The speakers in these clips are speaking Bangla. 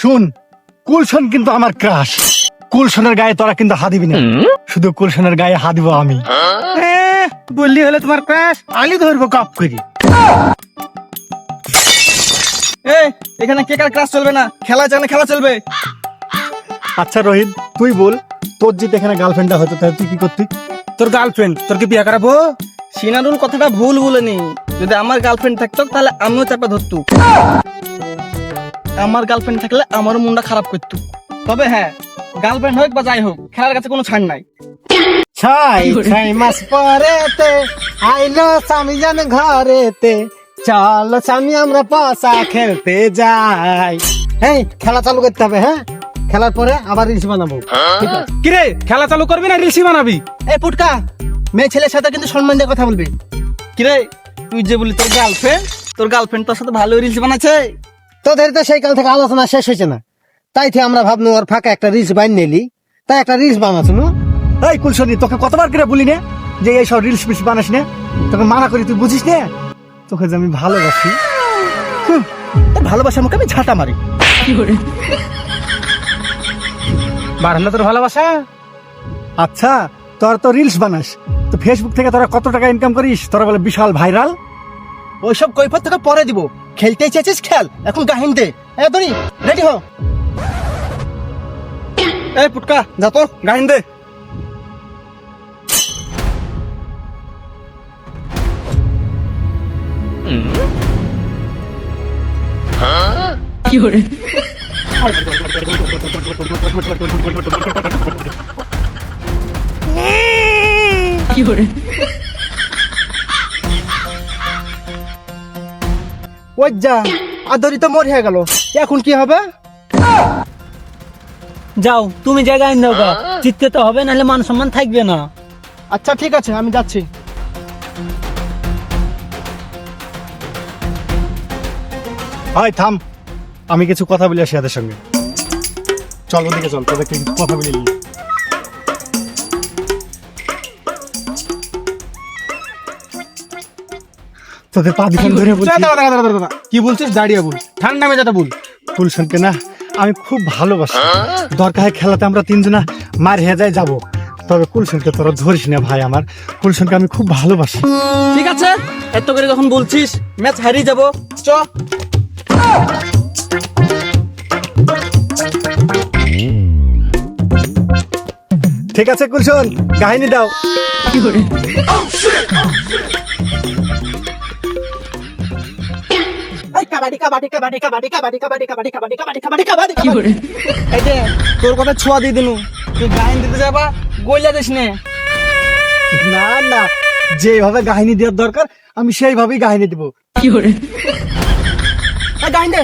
শুন কুলসন কিন্তু আমার ক্রাশ। কুলসনের গায়ে তোরা কিন্তু হা দিবি না। শুধু কুলসনের গায়ে হা দিব আমি। বললি হলে তোমার ক্রাশ, আলি ধরবো কাপ করি। এখানে কে কার ক্লাস চলবে না? খেলা জানে খেলা চলবে। আচ্ছা রোহিত, তুই বল, তোর যদি এখানে গার্লফ্রেন্ডটা হতো, তাহলে তুই কি করতি? তোর গার্লফ্রেন্ড তোর কি বিয়ে করাবো? সিনারুল কথাটা ভুল বলেনি। যদি আমার গার্লফ্রেন্ড থাকতো, তাহলে আমিও চাপা ধরতু আমার গার্লফ্রেন্ড থাকলে আমারও মনটা খারাপ করতো। তবে হ্যাঁ গার্লফ্রেন্ড হোক বা যাই হোক খেলার কাছে কোনো ছাড় নাই। ছয় ছয় মাস পরেতে আইলো স্বামী জান ঘরেতে। চলো স্বামী আমরা পাশা খেলতে যাই। হ্যাঁ খেলা চালু করতে হবে হ্যাঁ? খেলার পরে আবার রিলস বানাবো। কিরে খেলা চালু করবি না রিলসি বানাবি? এই পুটকা মেয়ে ছেলের সাথে কিন্তু সম্মান দিয়ে কথা বলবি। কিরে তুই যে বলি তোর গার্লফ্রেন্ড তোর গার্লফ্রেন্ড তোর সাথে ভালো রিলস বানাচ্ছে? তোদের তো সেই কাল থেকে আলোচনা শেষ হয়েছে না। তাই থেকে আমরা ভাবনু ওর ফাঁকা একটা রিলস বান নিলি। তাই একটা রিলস বানাচ্ছ না? এই কুলসনি তোকে কতবার করে বলি না যে এই সব রিলস ফিলস বানাস না? তোকে মানা করি তুই বুঝিস না? তোকে যে আমি ভালোবাসি। তোর ভালোবাসা মুখে আমি ঝাঁটা মারি। বারান্দা তোর ভালোবাসা? আচ্ছা তোর তো রিলস বানাস। তো ফেসবুক থেকে তোরা কত টাকা ইনকাম করিস? তোরা বলে বিশাল ভাইরাল। ওইসব কৈফত তোকে পরে দিব। খেলতে চেয়েছিস খেল এখন গাহিন দে। এ ধরি রেডি হো। এই পুটকা যা তো গাহিন দে। ওই যা আদরি তো মরে গেল। এখন কি হবে? যাও তুমি জায়গায় দাও গা। জিততে তো হবে নাহলে মান সম্মান থাকবে না। আচ্ছা ঠিক আছে আমি যাচ্ছি। হয় থাম। আমি কিছু কথা বলি আসি এদের সঙ্গে। চল ওদিকে চল তোদের কিছু কথা বলি? তোদের পা দিখান ধরে বলছি। কি বলছিস? দাঁড়িয়ে বল। ঠান্ডা মেজাটা বল। কুলসনকে না আমি খুব ভালোবাসি। দরকার হয় খেলাতে আমরা তিনজনা মার হয়ে যায় যাব। তবে কুলসনকে তোরা ধরিস না ভাই আমার। কুলসনকে আমি খুব ভালোবাসি। ঠিক আছে? এত করে যখন বলছিস ম্যাচ হারিয়ে যাব। চ। ঠিক আছে কুলসন কাহিনী দাও। কি কাবাডি এই যে তোর কথা ছোঁয়া দিয়ে দিনু তুই গাইন দিতে যাবা গইলা দিস নে না না যেভাবে কাহিনী দেওয়ার দরকার আমি সেইভাবেই কাহিনী দেবো এই গাইন দে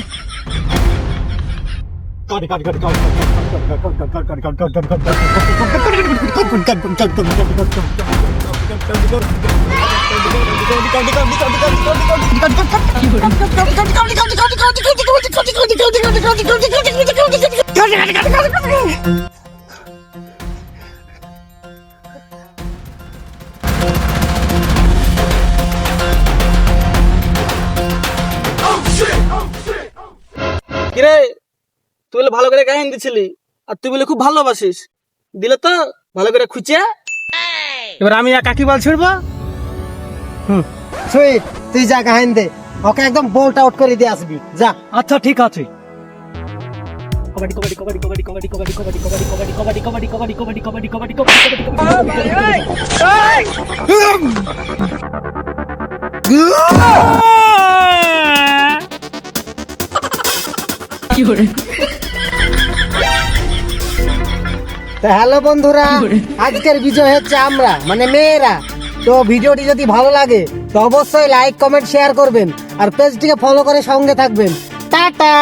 কিরে, তুই বলে ভালো করে গাইন দিছিলি, আর তুই বলে খুব ভালোবাসিস। দিলে তো ভালো করে খুঁচিয়া। এবার আমি একা কি বল ছিড়বো? সুইট তুই যা গাহিন দে। ওকে একদম বোল্ট আউট করে দিয়ে আসবি। যা। আচ্ছা ঠিক আছে। তো হ্যালো বন্ধুরা, আজকের বিজয় হচ্ছে আমরা মানে মেয়েরা। তো ভিডিওটি যদি ভালো লাগে, তো অবশ্যই লাইক কমেন্ট শেয়ার করবেন। আর পেজটিকে ফলো করে সঙ্গে থাকবেন। টাটা!